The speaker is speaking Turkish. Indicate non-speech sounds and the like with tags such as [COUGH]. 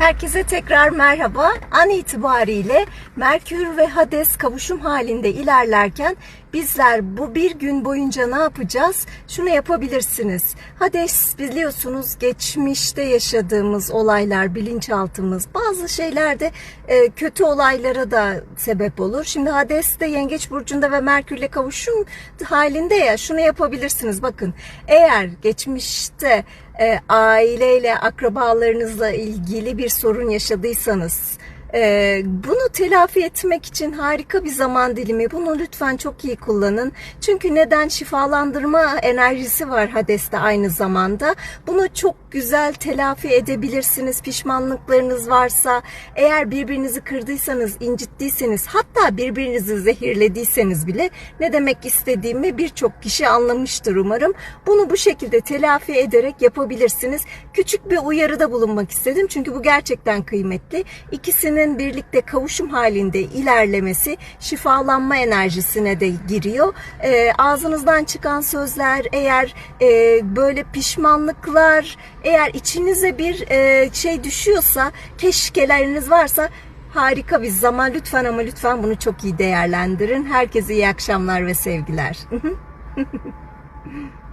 Herkese tekrar merhaba. An itibariyle Merkür ve Hades kavuşum halinde ilerlerken bizler bu bir gün boyunca ne yapacağız? Şunu yapabilirsiniz. Hades biliyorsunuz geçmişte yaşadığımız olaylar, bilinçaltımız, bazı şeylerde e, kötü olaylara da sebep olur. Şimdi Hades de Yengeç burcunda ve Merkürle kavuşum halinde ya şunu yapabilirsiniz. Bakın eğer geçmişte aileyle, akrabalarınızla ilgili bir sorun yaşadıysanız, e, bunu telafi etmek için harika bir zaman dilimi. Bunu lütfen çok iyi kullanın. Çünkü neden şifalandırma enerjisi var Hades'te aynı zamanda. Bunu çok güzel telafi edebilirsiniz. Pişmanlıklarınız varsa, eğer birbirinizi kırdıysanız, incittiyseniz, hatta birbirinizi zehirlediyseniz bile ne demek istediğimi birçok kişi anlamıştır umarım. Bunu bu şekilde telafi ederek yapabilirsiniz. Küçük bir uyarıda bulunmak istedim. Çünkü bu gerçekten kıymetli. İkisinin birlikte kavuşum halinde ilerlemesi şifalanma enerjisine de giriyor. Ee, ağzınızdan çıkan sözler eğer e, böyle pişmanlıklar eğer içinize bir e, şey düşüyorsa keşkeleriniz varsa harika bir zaman lütfen ama lütfen bunu çok iyi değerlendirin. Herkese iyi akşamlar ve sevgiler. [LAUGHS]